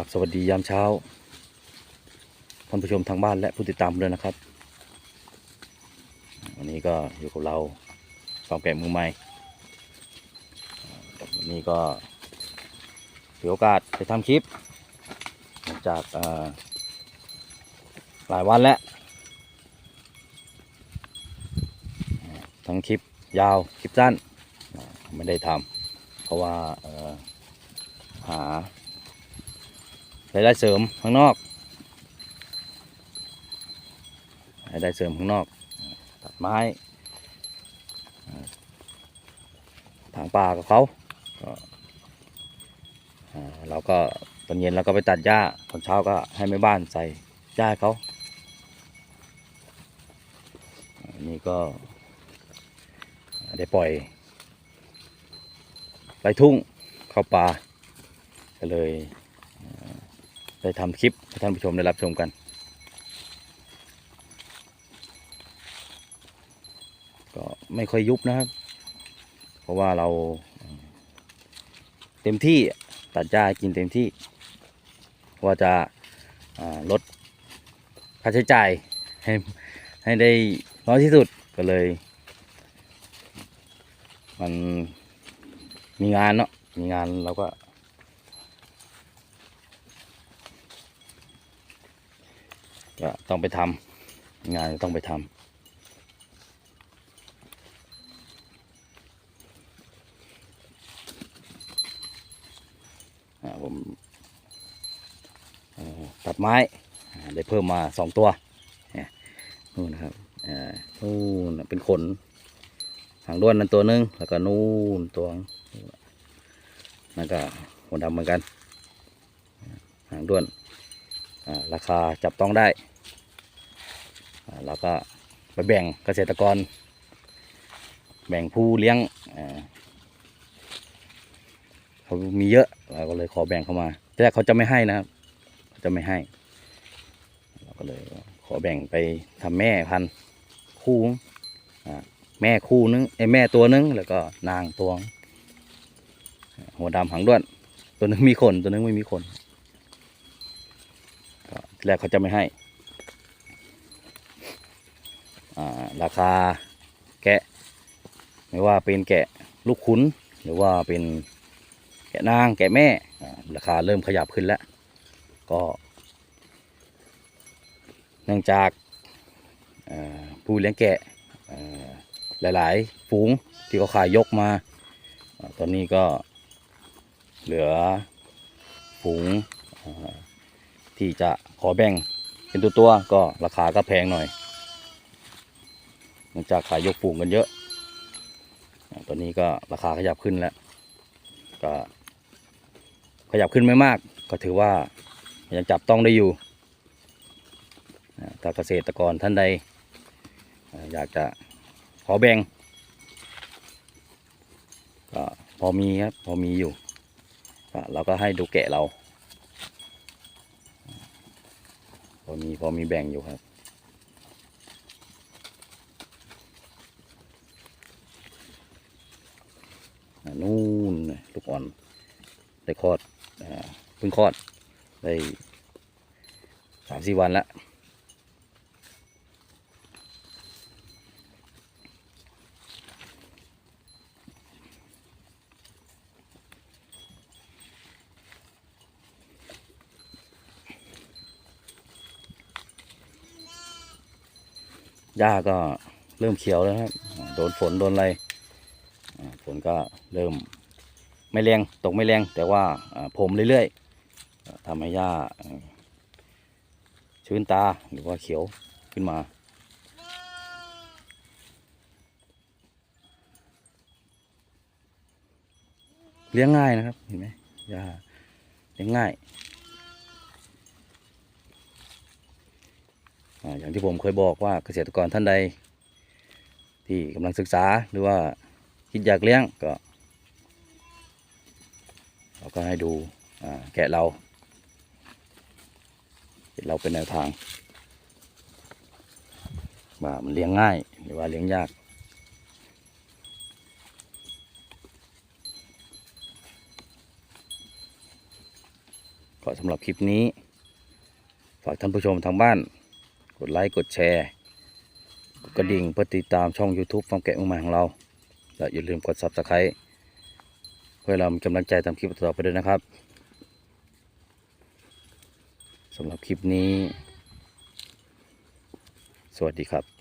กับสวัสดียามเช้าท่านผู้ชมทางบ้านและผู้ติดตามด้วยนะครับ วันนี้ก็อยู่กับเราฟังแกะมือใหม่วันนี้ก็ถือโอกาสไปทำคลิป จากหลายวันแล้ว ทั้งคลิปยาวคลิปสั้นไม่ได้ทำเพราะว่าหา รายได้เสริมข้างนอกรายได้เสริมข้างนอก ตัดไม้อ่าถางป่ากับเขาเราก็ตอนเย็นเราก็ไปตัดหญ้าตอนเช้าก็ให้แม่บ้านใส่หญ้าเขาอันนี้ก็ได้ปล่อยไล่ทุ่งเข้าป่าก็เลย ได้ทำคลิปให้ท่านผู้ชมได้รับชมกัน ก็ไม่ค่อยยุบนะครับ เพราะว่าเราเต็มที่ตัดหญ้ากินเต็มที่ ว่าจะลดค่าใช้จ่ายให้ให้ได้น้อยที่สุดก็เลย มันมีงานเนาะมีงานเราก็ ก็ต้องไปทำงานต้องไปทำผมตัดไม้ได้เพิ่มมาสองตัวเนี่ยนู่นครับนู่นเป็นขนหางด้วนนั่นตัวหนึง แล้วก็นู่นตัวนั่นก็หัวดำเหมือนกัน หางด้วนราคาจับต้องได้ เราก็ไปแบ่งเกษตรกร แบ่งผู้เลี้ยงเขามีเยอะเราก็เลยขอแบ่งเข้ามา แต่เขาจะไม่ให้นะครับเขาจะไม่ให้ เราก็เลยขอแบ่งไปทำแม่พันธุ์คู่แม่คู่นึงไอ้แม่ตัวนึงแล้วก็นางตัวหัวดำหางด้วน ตัวนึงมีขนตัวนึงไม่มีขนแรกเขาจะไม่ให้อ่า ราคาแกะ ไม่ว่าเป็นแกะลูกขุนหรือว่าเป็นแกะนางแกะแม่ราคาเริ่มขยับขึ้นแล้ว ก็ เนื่องจากผู้เลี้ยงแกะหลายๆฝูงที่เขาขายยกมา ตอนนี้ก็เหลือฝูงที่จะขอแบ่งเป็นตัวตัวก็ราคาก็แพงหน่อย เนื่องจากขายยกฝูงกันเยอะตอนนี้ก็ราคาขยับขึ้นแล้ว ก็ขยับขึ้นไม่มาก ก็ถือว่ายังจับต้องได้อยู่ถ้าเกษตรกรท่านใดอ่าอยากจะขอแบ่งก็พอมีครับพอมีอยู่ก็เราก็ให้ดูแกะเรา พอมีพอมีแบ่งอยู่ครับ นู่นลูกอ่อน ได้คลอดเพิ่งคลอด ได้สามสี่วันแล้วหญ้าก็เริ่มเขียวแล้วครับ โดนฝนโดนอะไร นก็เริ่มไม่แรงตกไม่แรง แต่ว่าอ่าผมเรื่อยๆทำให้หญ้าชื้นตาหรือว่าเขียวขึ้นมา เลี้ยงง่ายนะครับเห็นไหมหญ้าเลี้ยงง่ายอย่างที่ผมเคยบอกว่าเกษตรกรท่านใด ที่กำลังศึกษาหรือว่า คิดอยากเลี้ยงก็ เราก็ให้ดูแกะเราเราเป็นแนวทางว่ามันเลี้ยงง่ายหรือว่าเลี้ยงยาก ก็สำหรับคลิปนี้ ฝากท่านผู้ชมทางบ้าน กดไลค์ กดแชร์ กดกระดิ่งเพื่อติดตามช่อง YouTube ฟาร์มแกะมือใหม่ของเรา และอย่าลืมกด Subscribe เพื่อเรากำลังใจทำคลิปต่อไปด้วยนะครับสำหรับคลิปนี้ สวัสดีครับ